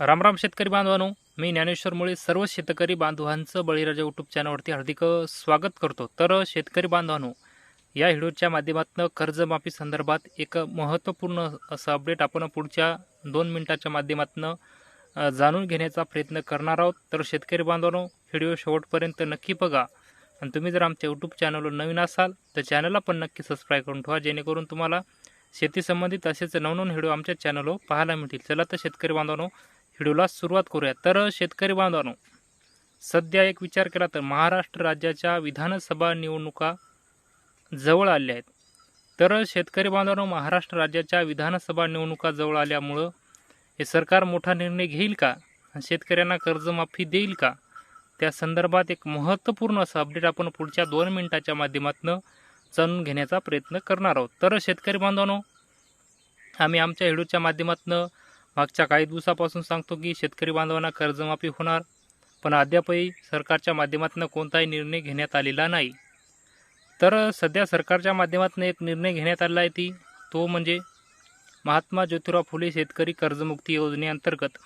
रामराम शेतकरी बांधवांनो मी ज्ञानेश्वर मुळे सर्व शेतकरी बांधवांचं बळीराजा यूट्यूब चॅनलवरती हार्दिक स्वागत करतो. तर शेतकरी बांधवांनो या व्हिडिओच्या माध्यमातून कर्जमाफी संदर्भात एक महत्त्वपूर्ण असं अपडेट आपण पुढच्या दोन मिनिटाच्या माध्यमातून जाणून घेण्याचा प्रयत्न करणार आहोत. तर शेतकरी बांधवांनो व्हिडिओ शेवटपर्यंत नक्की बघा. आणि तुम्ही जर आमच्या यूट्यूब चॅनलवर नवीन असाल तर चॅनलला पण नक्की सबस्क्राईब करून ठेवा जेणेकरून तुम्हाला शेतीसंबंधित असेच नवनवन व्हिडिओ आमच्या चॅनलवर पाहायला मिळतील. चला तर शेतकरी बांधवांनो व्हिडिओला सुरुवात करूया. तर शेतकरी बांधवांनो सध्या एक विचार केला तर महाराष्ट्र राज्याच्या विधानसभा निवडणुका जवळ आल्या आहेत. तर शेतकरी बांधवांनो महाराष्ट्र राज्याच्या विधानसभा निवडणुका जवळ आल्यामुळं हे सरकार मोठा निर्णय घेईल का? आणि शेतकऱ्यांना कर्जमाफी देईल का? त्या संदर्भात एक महत्त्वपूर्ण असं अपडेट आपण पुढच्या दोन मिनिटाच्या माध्यमातून जाणून घेण्याचा प्रयत्न करणार आहोत. तर शेतकरी बांधवांनो आम्ही आमच्या व्हिडिओच्या माध्यमातून मागच्या काही दिवसापासून सांगतो की शेतकरी बांधवांना कर्जमाफी होणार पण अद्यापही सरकारच्या माध्यमातून कोणताही निर्णय घेण्यात आलेला नाही. तर सध्या सरकारच्या माध्यमातून एक निर्णय घेण्यात आलेला आहे ती तो म्हणजे महात्मा ज्योतिराव फुले शेतकरी कर्जमुक्ती योजनेअंतर्गत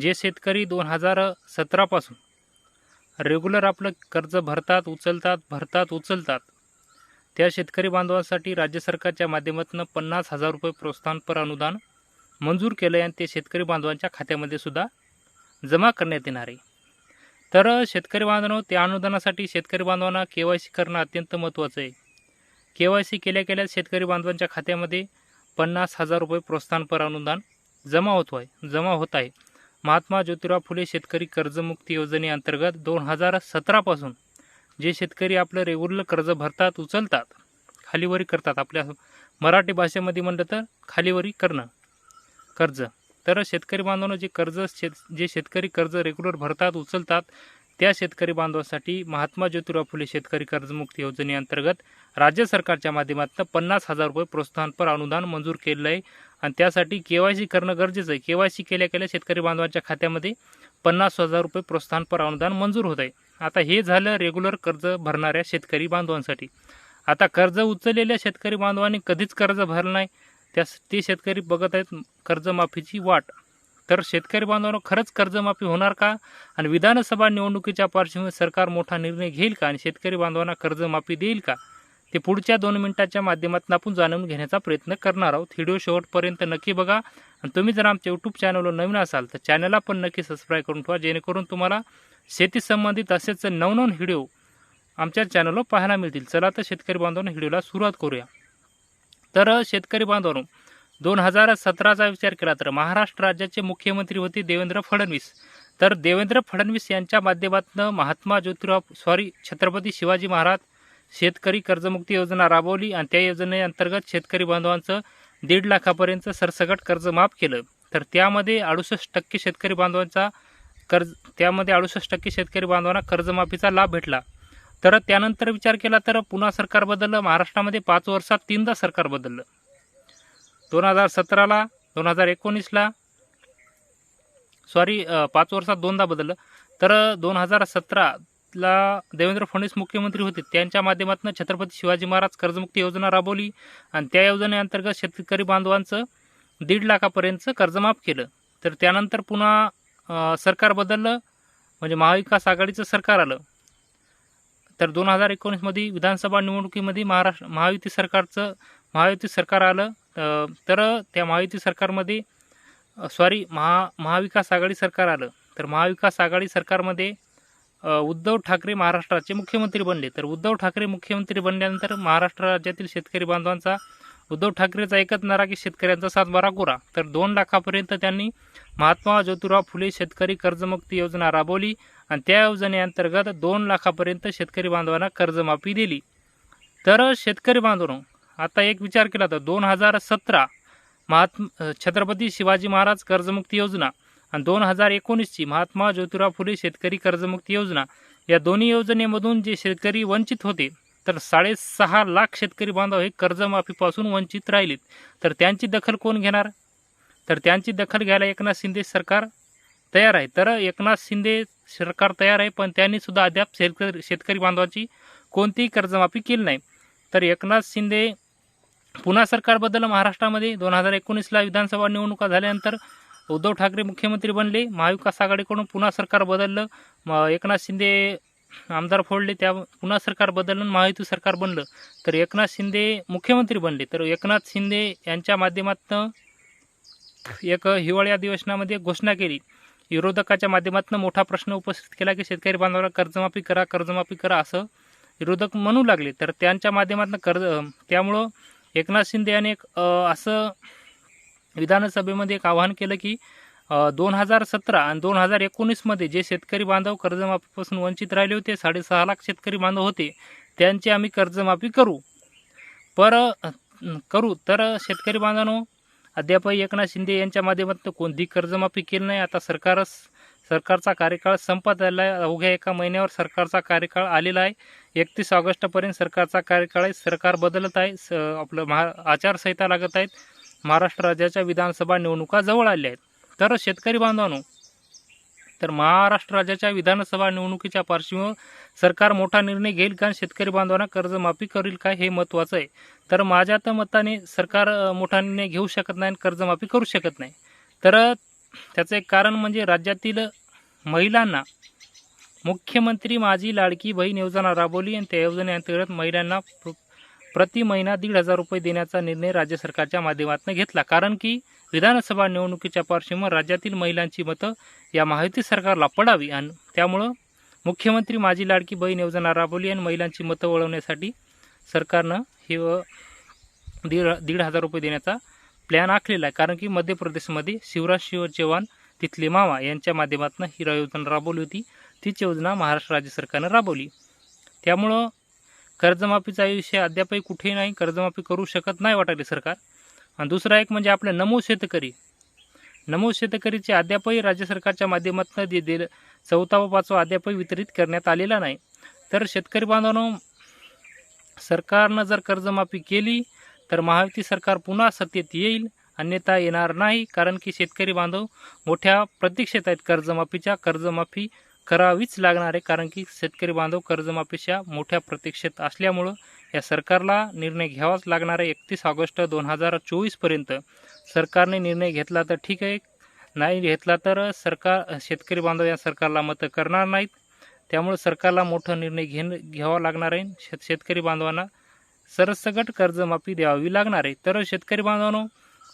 जे शेतकरी दोन हजार सतरापासून रेग्युलर आपलं कर्ज भरतात उचलतात भरतात उचलतात. त्या शेतकरी बांधवांसाठी राज्य सरकारच्या माध्यमातून पन्नास हजार रुपये प्रोत्साहनपर अनुदान मंजूर केलं आहे आणि ते शेतकरी बांधवांच्या खात्यामध्ये सुद्धा जमा करण्यात येणार आहे. तर शेतकरी बांधवांनो त्या अनुदानासाठी शेतकरी बांधवांना के वाय सी करणं अत्यंत महत्त्वाचं आहे. के वाय सी केल्या केल्या शेतकरी बांधवांच्या खात्यामध्ये पन्नास हजार रुपये प्रोत्साहनपर अनुदान जमा होतो आहे जमा होत आहे. महात्मा ज्योतिराव फुले शेतकरी कर्जमुक्ती योजनेअंतर्गत दोन हजार सतरापासून जे शेतकरी आपलं रेग्युलर कर्ज भरतात उचलतात खालीवरी करतात. आपल्या मराठी भाषेमध्ये म्हणलं तर खालीवरी करणं. कर्ज. तर शेतकरी बांधवांनो जे कर्ज शेत जे शेतकरी कर्ज रेग्युलर भरतात उचलतात त्या शेतकरी बांधवांसाठी महात्मा ज्योतिराव फुले शेतकरी कर्जमुक्ती योजनेअंतर्गत राज्य सरकारच्या माध्यमातून पन्नास हजार रुपये प्रोत्साहनपर अनुदान मंजूर केलेलं आहे आणि त्यासाठी के वाय सी करणं गरजेचं आहे. के वाय सी केल्या केल्या शेतकरी बांधवांच्या खात्यामध्ये पन्नास हजार रुपये प्रोत्साहनपर अनुदान मंजूर होत आहे. आता हे झालं रेग्युलर कर्ज भरणाऱ्या शेतकरी बांधवांसाठी. आता कर्ज उचललेल्या शेतकरी बांधवांनी कधीच कर्ज भरलं नाही. त्या ते शेतकरी बघत आहेत कर्जमाफीची वाट. तर शेतकरी बांधवांनो खरंच कर्जमाफी होणार का? आणि विधानसभा निवडणुकीच्या पार्श्वभूमीवर सरकार मोठा निर्णय घेईल का? आणि शेतकरी बांधवांना कर्जमाफी देईल का? ते पुढच्या दोन मिनिटाच्या माध्यमातून आपण जाणून घेण्याचा प्रयत्न करणार आहोत. व्हिडिओ शेवटपर्यंत नक्की बघा. आणि तुम्ही जर आमच्या यूट्यूब चॅनलवर नवीन असाल तर चॅनलला पण नक्की सबस्क्राईब करून ठेवा जेणेकरून तुम्हाला शेती संबंधित असेच नवनवन व्हिडिओ आमच्या चॅनलवर पाहायला मिळतील. चला तर शेतकरी बांधवांना व्हिडिओला सुरुवात करूया. तर शेतकरी बांधवांनो दोन हजार सतराचा विचार केला तर महाराष्ट्र राज्याचे मुख्यमंत्री होते देवेंद्र फडणवीस. तर देवेंद्र फडणवीस यांच्या माध्यमातून महात्मा ज्योतिराव सॉरी छत्रपती शिवाजी महाराज शेतकरी कर्जमुक्ती योजना राबवली आणि त्या योजनेअंतर्गत शेतकरी बांधवांचं दीड लाखापर्यंत सरसकट कर्ज माफ केलं. तर त्यामध्ये अडुसष्ट टक्के शेतकरी बांधवांचा कर्ज त्यामध्ये अडुसष्ट टक्के शेतकरी बांधवांना कर्जमाफीचा लाभ भेटला. तर त्यानंतर विचार केला तर पुन्हा सरकार बदललं. महाराष्ट्रामध्ये पाच वर्षात तीनदा सरकार बदललं. दोन हजार सतराला दोन हजार एकोणीसला सॉरी पाच वर्षात दोनदा बदललं. तर दोन हजार सतराला देवेंद्र फडणवीस मुख्यमंत्री होते. त्यांच्या माध्यमातून छत्रपती शिवाजी महाराज कर्जमुक्ती योजना राबवली आणि त्या योजनेअंतर्गत शेतकरी बांधवांचं दीड लाखापर्यंतचं कर्जमाफ केलं. तर त्यानंतर पुन्हा सरकार बदललं. म्हणजे महाविकास आघाडीचं सरकार आलं. तर दोन हजार एकोणीसमध्ये विधानसभा निवडणुकीमध्ये महाराष्ट्र महायुती सरकारचं महायुती सरकार आलं. तर त्या महायुती सरकारमध्ये सॉरी महा महाविकास आघाडी सरकार आलं. तर महाविकास आघाडी सरकारमध्ये उद्धव ठाकरे महाराष्ट्राचे मुख्यमंत्री बनले. तर उद्धव ठाकरे मुख्यमंत्री बनल्यानंतर महाराष्ट्र राज्यातील शेतकरी बांधवांचा उद्धव ठाकरेचा एकच नारा की शेतकऱ्यांचा सातबारा कोरा. तर दोन लाखापर्यंत त्यांनी महात्मा ज्योतिराव फुले शेतकरी कर्जमुक्ती योजना राबवली. आणि त्या योजनेअंतर्गत दोन लाखापर्यंत शेतकरी बांधवांना कर्जमाफी दिली. तर शेतकरी बांधवांनो आता एक विचार केला तर दोन हजार सतरा महात्मा छत्रपती शिवाजी महाराज कर्जमुक्ती योजना आणि दोन हजार एकोणीसची महात्मा ज्योतिराव फुले शेतकरी कर्जमुक्ती योजना या दोन्ही योजनेमधून जे शेतकरी वंचित होते तर साडेसहा लाख शेतकरी बांधव हे कर्जमाफीपासून वंचित राहिलेत. तर त्यांची दखल कोण घेणार? तर त्यांची दखल घ्यायला एकनाथ शिंदे सरकार तयार आहे. तर एकनाथ शिंदे सरकार तयार आहे पण त्यांनी सुद्धा अद्याप शेतकरी शेतकरी बांधवाची कोणतीही कर्जमाफी केली नाही. तर एकनाथ शिंदे पुन्हा सरकार बदललं महाराष्ट्रामध्ये दोन हजार एकोणीसला विधानसभा निवडणुका झाल्यानंतर उद्धव ठाकरे मुख्यमंत्री बनले. महाविकास आघाडीकडून पुन्हा सरकार बदललं. म एकनाथ शिंदे आमदार फोडले. त्या पुन्हा सरकार बदललं महायुती सरकार बनलं. तर एकनाथ शिंदे मुख्यमंत्री बनले. तर एकनाथ शिंदे यांच्या माध्यमातून एक हिवाळी अधिवेशनामध्ये घोषणा केली. विरोधकाच्या माध्यमातून मोठा प्रश्न उपस्थित केला की शेतकरी बांधवाला कर्जमाफी करा कर्जमाफी करा असं विरोधक म्हणू लागले. तर त्यांच्या माध्यमातून कर्ज त्यामुळं एकनाथ शिंदे यांनी एक असं विधानसभेमध्ये एक आवाहन केलं की दोन हजार सतरा आणि दोन हजार एकोणीसमध्ये जे शेतकरी बांधव कर्जमाफीपासून वंचित राहिले होते साडेसहा लाख शेतकरी बांधव होते त्यांची आम्ही कर्जमाफी करू. पर करू. तर शेतकरी बांधवांनो अद्यापही एकनाथ शिंदे यांच्या माध्यमातून कोणती कर्जमाफी केली नाही. आता सरकारच सरकारचा कार्यकाळ संपत आला आहे. अवघ्या एका महिन्यावर सरकारचा कार्यकाळ आलेला आहे. एकतीस ऑगस्टपर्यंत सरकारचा कार्यकाळ आहे. सरकार बदलत आहे. स आपलं महा आचारसंहिता लागत आहेत. महाराष्ट्र राज्याच्या विधानसभा निवडणुका जवळ आल्या आहेत. तर शेतकरी बांधवांनो तर महाराष्ट्र राज्याच्या विधानसभा निवडणुकीच्या पार्श्वभूमीवर सरकार मोठा निर्णय घेईल का शेतकरी बांधवांना कर्जमाफी करेल का हे महत्त्वाचं आहे. तर माझ्या तर मताने सरकार मोठा निर्णय घेऊ शकत नाही आणि कर्जमाफी करू शकत नाही. तर त्याचं एक कारण म्हणजे राज्यातील महिलांना मुख्यमंत्री माझी लाडकी बहीण योजना राबवली आणि त्या योजनेअंतर्गत महिलांना प्रति महिना दीड हजार रुपये देण्याचा निर्णय राज्य सरकारच्या माध्यमातून घेतला. कारण की विधानसभा निवडणुकीच्या पार्श्वभूमीवर राज्यातील महिलांची मतं या महायुती सरकारला पडावी आणि त्यामुळं मुख्यमंत्री माझी लाडकी बहीण योजना राबवली आणि महिलांची मतं वळवण्यासाठी सरकारनं हे दीड दीड हजार रुपये देण्याचा प्लॅन आखलेला आहे. कारण की मध्य प्रदेशमध्ये शिवराज शिव चव्हाण तिथले मामा यांच्या माध्यमातून ही योजना राबवली होती. तीच योजना महाराष्ट्र राज्य सरकारनं राबवली. त्यामुळं कर्जमाफीचा विषय अद्यापही कुठेही नाही कर्जमाफी करू शकत नाही वाटायले सरकार. आणि दुसरा एक म्हणजे आपले नमो शेतकरी. नमो शेतकरीचे अद्यापही राज्य सरकारच्या माध्यमातून दे दिलं चौथा व पाचवा अद्यापही वितरित करण्यात आलेला नाही. तर शेतकरी बांधवांनो सरकारनं जर कर्जमाफी केली तर महायुती सरकार पुन्हा सत्तेत येईल अन्यथा येणार नाही. कारण की शेतकरी बांधव मोठ्या प्रतीक्षेत आहेत कर्जमाफीच्या. कर्जमाफी करावीच लागणार आहे कारण की शेतकरी बांधव कर्जमाफीच्या मोठ्या प्रतीक्षेत असल्यामुळं या सरकारला निर्णय घ्यावाच लागणार आहे. एकतीस ऑगस्ट दोन हजार चोवीसपर्यंत सरकारने निर्णय घेतला तर ठीक आहे नाही घेतला तर सरकार शेतकरी बांधव या सरकारला मतं करणार नाहीत. त्यामुळे सरकारला मोठा निर्णय घेण घ्यावा लागणार आहे. शेत शेतकरी बांधवांना सरसकट कर्जमाफी द्यावी लागणार आहे. तर शेतकरी बांधवांनो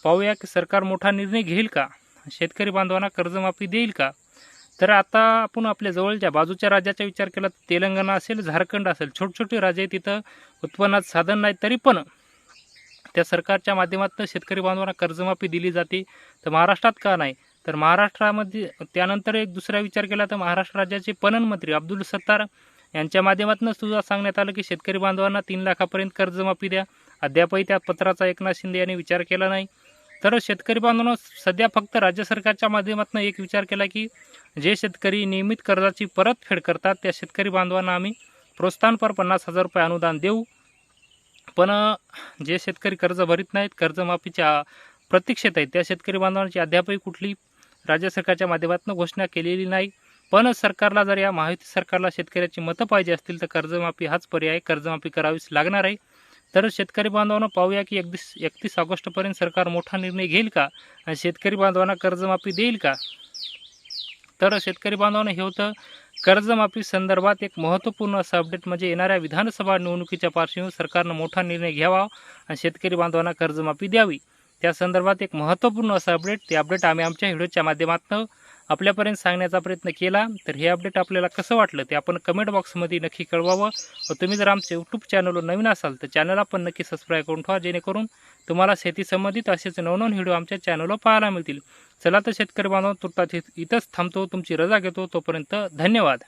पाहूया की सरकार मोठा निर्णय घेईल का? शेतकरी बांधवांना कर्जमाफी देईल का? तर आता आपण आपल्या जवळच्या बाजूच्या राज्याचा विचार केला तर तेलंगणा असेल झारखंड असेल छोटे छोटे राज्य तिथं उत्पन्नात साधन नाही तरी पण त्या सरकारच्या माध्यमातून शेतकरी बांधवांना कर्जमाफी दिली जाते. तर महाराष्ट्रात का नाही? तर महाराष्ट्रामध्ये त्यानंतर एक दुसरा विचार केला तर महाराष्ट्र राज्याचे पणन मंत्री अब्दुल सत्तार यांच्या माध्यमातून सुद्धा सांगण्यात आलं की शेतकरी बांधवांना तीन लाखापर्यंत कर्जमाफी द्या. अद्यापही त्या पत्राचा एकनाथ शिंदे यांनी विचार केला नाही. तर शेतकरी बांधवांना सध्या फक्त राज्य सरकारच्या माध्यमातून एक विचार केला की जे शेतकरी नियमित कर्जाची परतफेड करतात त्या शेतकरी बांधवांना आम्ही प्रोत्साहनपर पन्नास हजार रुपये अनुदान देऊ. पण जे शेतकरी कर्ज भरीत नाहीत कर्जमाफीच्या प्रतीक्षेत आहेत त्या शेतकरी बांधवांची अद्यापही कुठली राज्य सरकारच्या माध्यमातून घोषणा केलेली नाही. पण सरकारला जर या महायुती सरकारला शेतकऱ्याची मतं पाहिजे असतील तर कर्जमाफी हाच पर्याय कर्जमाफी करावीच लागणार आहे. तर शेतकरी बांधवांना पाहूया की एकतीस एकतीस ऑगस्टपर्यंत सरकार मोठा निर्णय घेईल का? आणि शेतकरी बांधवांना कर्जमाफी देईल का? तर शेतकरी बांधवांना हे होतं कर्जमाफी संदर्भात एक महत्त्वपूर्ण असं अपडेट म्हणजे येणाऱ्या विधानसभा निवडणुकीच्या पार्श्वभूमीवर सरकारनं मोठा निर्णय घ्यावा आणि शेतकरी बांधवांना कर्जमाफी द्यावी. त्या संदर्भात एक महत्त्वपूर्ण असं अपडेट ते अपडेट आम्ही आमच्या व्हिडिओच्या माध्यमातून आपल्यापर्यंत सांगण्याचा प्रयत्न केला तर हे अपडेट आपल्याला कसं वाटलं ते आपण कमेंट बॉक्समध्ये नक्की कळवावं. व तुम्ही जर आमच्या यूट्यूब चॅनलवर नवीन असाल तर चॅनलला पण नक्की सबस्क्राईब करून ठेवा जेणेकरून तुम्हाला शेतीसंबंधित असेच नवनवन व्हिडिओ आमच्या चॅनलवर पाहायला मिळतील. चला तर शेतकरी बांधव तुर्ताच इथंच थांबतो तुमची रजा घेतो तोपर्यंत धन्यवाद.